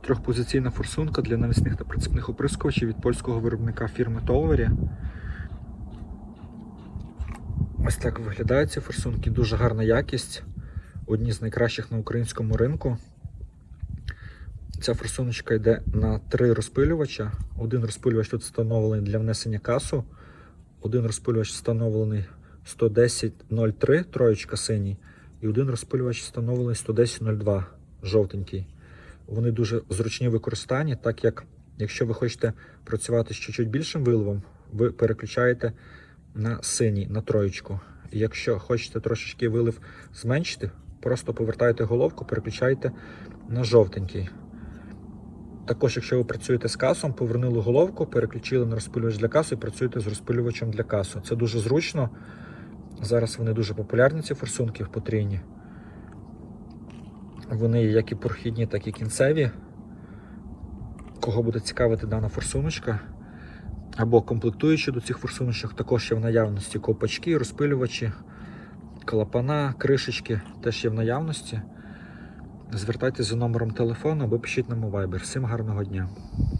Трьохпозиційна форсунка для навісних та прицепних оприскувачів від польського виробника фірми Толвері. Ось так виглядають ці форсунки. Дуже гарна якість. Одні з найкращих на українському ринку. Ця форсуночка йде на три розпилювача. Один розпилювач тут встановлений для внесення касу. Один розпилювач встановлений 110.03, троєчка синій. І один розпилювач встановлений 110.02, жовтенький. Вони дуже зручні в використанні, так як якщо ви хочете працювати з чуть більшим виливом, ви переключаєте на синій, на троєчку. І якщо хочете трошечки вилив зменшити, просто повертаєте головку, переключаєте на жовтенький. Також, якщо ви працюєте з касом, повернули головку, переключили на розпилювач для касу і працюєте з розпилювачем для касу. Це дуже зручно. Зараз вони дуже популярні, ці форсунки в потрійні. Вони є як і прохідні, так і кінцеві. Кого буде цікавити дана форсуночка, або комплектуючи до цих форсуночок, також є в наявності копачки, розпилювачі, клапана, кришечки теж є в наявності. Звертайтеся за номером телефону або пишіть нам у Viber. Всім гарного дня!